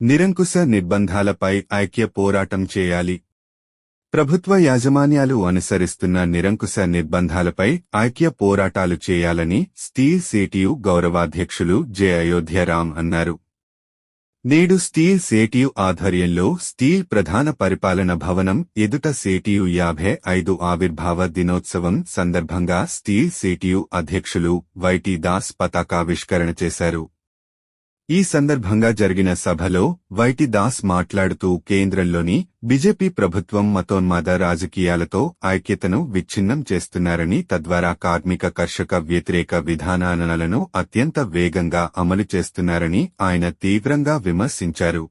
నిరంకుశ నిర్బంధాలపై ఐక్య పోరాటం చేయాలి. ప్రభుత్వ యాజమాన్యాలు అనుసరిస్తున్న నిరంకుశ నిర్బంధాలపై ఐక్య పోరాటాలు చేయాలని స్టీల్ సేటియు గౌరవాధ్యక్షులు జె అయోధ్యరామ్ అన్నారు. నేడు స్టీల్ సేటియు ఆధ్వర్యంలో స్టీల్ ప్రధాన పరిపాలన భవనం ఎదుట సేటియు యాభై ఐదు ఆవిర్భావ దినోత్సవం సందర్భంగా స్టీల్ సేటియు అధ్యక్షులు వైటి దాస్ పతాకావిష్కరణ చేశారు. ఈ సందర్భంగా జరిగిన సభలో వైటి దాస్ మాట్లాడుతూ కేంద్రంలోని బీజేపీ ప్రభుత్వం మతోన్మాద రాజకీయాలతో ఐక్యతను విచ్ఛిన్నం చేస్తున్నారని తద్వారా కార్మిక కర్షక వ్యతిరేక విధానాలను అత్యంత వేగంగా అమలు చేస్తున్నారని ఆయన తీవ్రంగా విమర్శించారు.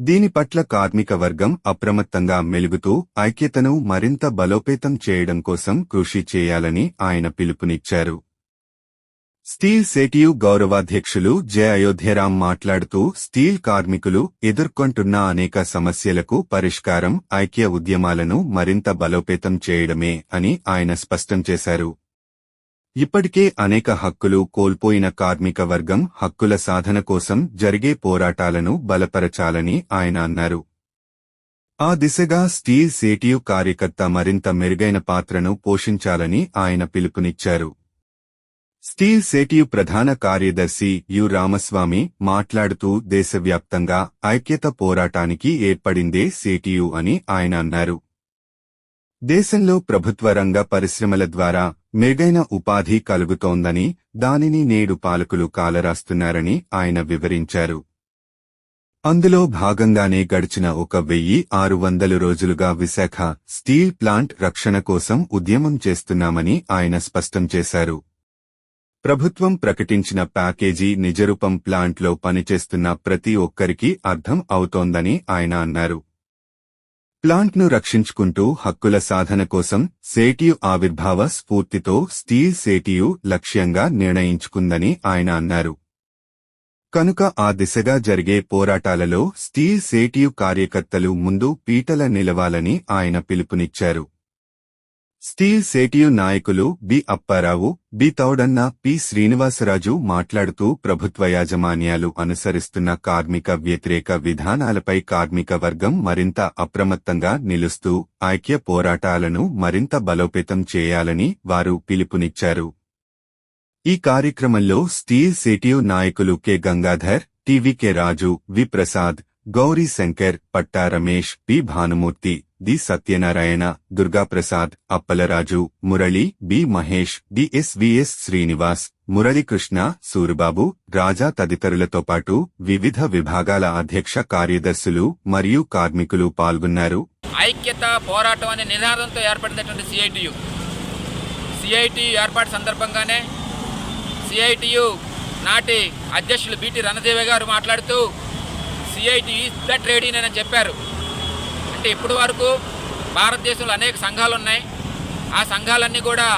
దీని పట్ల కార్మిక వర్గం అప్రమత్తంగా మెలుగుతూ ఐక్యతను మరింత బలోపేతం చేయడం కోసం కృషి చేయాలని ఆయన పిలుపునిచ్చారు. స్టీల్ సేటియు గౌరవాధ్యక్షులు జె. అయోధ్యరాం మాట్లాడుతూ స్టీల్ కార్మికులు ఎదుర్కొంటున్న అనేక సమస్యలకు పరిష్కారం ఐక్య ఉద్యమాలను మరింత బలోపేతం చేయడమే అని ఆయన స్పష్టం చేశారు. ఇప్పటికే అనేక హక్కులు కోల్పోయిన కార్మిక వర్గం హక్కుల సాధన కోసం జరిగే పోరాటాలను బలపరచాలని ఆయన అన్నారు. ఆ దిశగా స్టీల్ సేటియు కార్యకర్త మరింత మెరుగైన పాత్రను పోషించాలని ఆయన పిలుపునిచ్చారు. స్టీల్ సేటియు ప్రధాన కార్యదర్శి యు రామస్వామి మాట్లాడుతూ దేశవ్యాప్తంగా ఐక్యత పోరాటానికి ఏర్పడిందే సేటియు అని ఆయన అన్నారు. దేశంలో ప్రభుత్వ రంగ పరిశ్రమల ద్వారా మెరుగైన ఉపాధి కలుగుతోందని దానిని నేడు పాలకులు కాలరాస్తున్నారని ఆయన వివరించారు. అందులో భాగంగానే గడిచిన ఒక వెయ్యి ఆరు వందల రోజులుగా విశాఖ స్టీల్ ప్లాంట్ రక్షణ కోసం ఉద్యమం చేస్తున్నామని ఆయన స్పష్టం చేశారు. ప్రభుత్వం ప్రకటించిన ప్యాకేజీ నిజరూపం ప్లాంట్లో పనిచేస్తున్న ప్రతి ఒక్కరికి అర్థం అవుతోందని ఆయన అన్నారు. ప్లాంట్ను రక్షించుకుంటూ హక్కుల సాధన కోసం సేటియు ఆవిర్భావ స్ఫూర్తితో స్టీల్ సేటియు లక్ష్యంగా నిర్ణయించుకుందని ఆయన అన్నారు. కనుక ఆ దిశగా జరిగే పోరాటాలలో స్టీల్ సేటియు కార్యకర్తలు ముందు పీటల నిలవాలని ఆయన పిలుపునిచ్చారు. స్టీల్ సేటియు నాయకులు B Apparao B Thaudanna P Srinivasaraju మాట్లాడుతూ ప్రభుత్వ యాజమాన్యాలు అనుసరిస్తున్న కార్మిక వ్యతిరేక విధానాలపై కార్మిక వర్గం మరింత అప్రమత్తంగా నిలుస్తూ ఐక్య పోరాటాలను మరింత బలోపేతం చేయాలని వారు పిలుపునిచ్చారు. ఈ కార్యక్రమంలో స్టీల్ సేటియు నాయకులు K Gangadhar TVK Raju V Prasad Gauri Shankar Patta Ramesh P Bhanumurthy D Satyanarayana Durgaprasad Appalaraju Murali B Mahesh DSVS Srinivas Muralikrishna Suribabu Raja తదితరులతో పాటు వివిధ విభాగాల అధ్యక్ష కార్యదర్శులు మరియు కార్మికులు పాల్గొన్నారు. ఐక్యత పోరాటం అనే నినాదంతో ఏర్పడినటువంటి సిఐటియు సిఐటియు ఏర్పాటు సందర్భంగానే సిఐటియు నాటి అధ్యక్షులు బిటి రణదేవి గారు మాట్లాడుతూ CITU is the trade union అని చెప్పారు. అంటే ఇప్పటి వరకు భారతదేశంలో అనేక సంఘాలు ఉన్నాయి ఆ సంఘాలన్నీ కూడా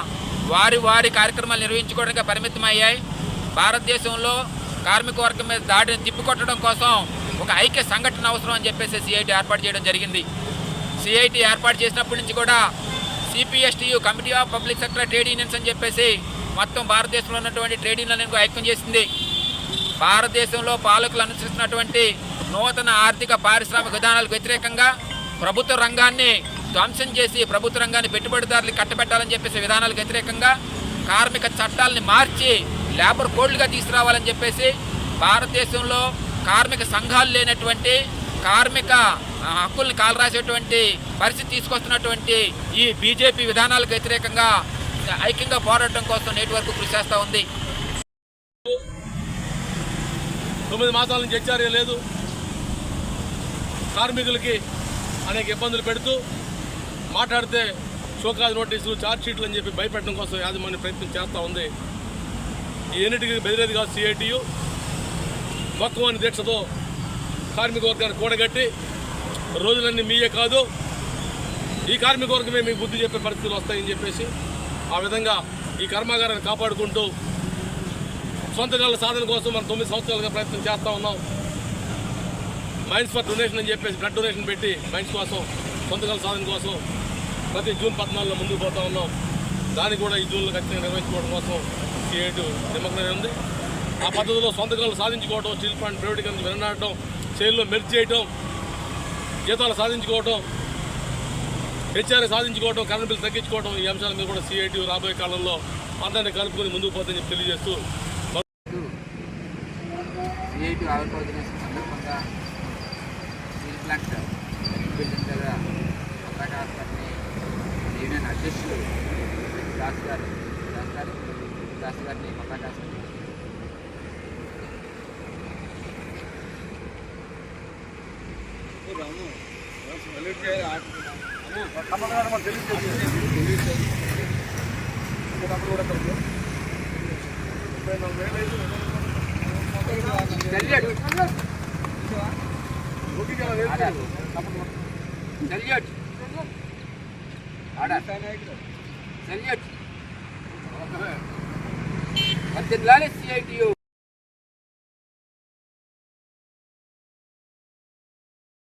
వారి వారి కార్యక్రమాలు నిర్వహించుకోవడానికి పరిమితమయ్యాయి. భారతదేశంలో కార్మిక వర్గం మీద దాడిని తిప్పికొట్టడం కోసం ఒక ఐక్య సంఘటన అవసరం అని చెప్పేసి సిఐటి ఏర్పాటు చేయడం జరిగింది. సిఐటి ఏర్పాటు చేసినప్పటి నుంచి కూడా CPSTU committee of public sector trade unions అని చెప్పేసి మొత్తం భారతదేశంలో ఉన్నటువంటి ట్రేడ్ యూనియన్లను ఐక్యం చేసింది. భారతదేశంలో పాలకులు అనుసరిస్తున్నటువంటి నూతన ఆర్థిక పారిశ్రామిక విధానాలకు వ్యతిరేకంగా ప్రభుత్వ రంగాన్ని ధ్వంసం చేసి ప్రభుత్వ రంగాన్ని పెట్టుబడిదారులు కట్టబెట్టాలని చెప్పేసి విధానాలకు వ్యతిరేకంగా కార్మిక చట్టాలని మార్చి లేబర్ కోడ్లుగా తీసుకురావాలని చెప్పేసి భారతదేశంలో కార్మిక సంఘాలు లేనటువంటి కార్మిక హక్కుల్ని కాలరాసేటువంటి పరిస్థితి తీసుకొస్తున్నటువంటి ఈ బీజేపీ విధానాలకు వ్యతిరేకంగా ఐక్యంగా పోరాటం కోసం నేటి వరకు కృషి చేస్తూ ఉంది. తొమ్మిది మాసాల నుంచి హెచ్ఆర్ఏ లేదు. కార్మికులకి అనేక ఇబ్బందులు పెడుతూ మాట్లాడితే షోకాజ్ నోటీసులు ఛార్జ్ షీట్లు అని చెప్పి భయపెట్టడం కోసం యాజమాన్య ప్రయత్నం చేస్తూ ఉంది. ఈ ఎన్నిటికి బెదిరేది కాదు సిఐటియు మొక్కవని దీక్షతో కార్మిక వర్గాన్ని కూడగట్టి రోజులన్నీ మీయే కాదు ఈ కార్మిక వర్గమే మీకు బుద్ధి చెప్పే పరిస్థితులు వస్తాయని చెప్పేసి ఆ విధంగా ఈ కర్మాగారాన్ని కాపాడుకుంటూ సొంత గల సాధన కోసం మనం తొమ్మిది సంవత్సరాలుగా ప్రయత్నం చేస్తూ ఉన్నాం. మైండ్స్ ఫర్ డొనేషన్ అని చెప్పేసి బ్లడ్ డొనేషన్ పెట్టి మైండ్స్ కోసం సొంతకాల సాధన కోసం ప్రతి జూన్ పద్నాలుగులో ముందుకు పోతా ఉన్నాం. దాన్ని కూడా ఈ జూన్లో ఖచ్చితంగా నిర్వహించుకోవడం కోసం సిఐటి నిమగ్నమై ఉంది. ఆ పద్ధతిలో సొంతకాలు సాధించుకోవడం స్టీల్ ప్లాంట్ ప్రైవేటీకరణ వినడం సేల్లో మెర్జ్ చేయటం జీతాలు సాధించుకోవటం హెచ్ఆర్ సాధించుకోవటం కరెంట్ బిల్లు తగ్గించుకోవటం ఈ అంశాల మీద కూడా సిఐటి రాబోయే కాలంలో అందరినీ కలుపుకొని ముందుకు పోతుందని చెప్పి తెలియజేస్తూ సిఐటి ఆవిర్భావ దినోత్సవం సందర్భంగా స్టీల్ ప్లాంట్ బిల్డింగ్ దగ్గర పతాక హాస్పిటల్ని యూనియన్ అధ్యక్షులు దాస్ గారు దాస్ గారు దాస్ గారిని పతాక హాస్పిటల్ సెల్యూట్ ఆర్డర్ సెల్యూట్ अध्यक्ष सिआइटीओ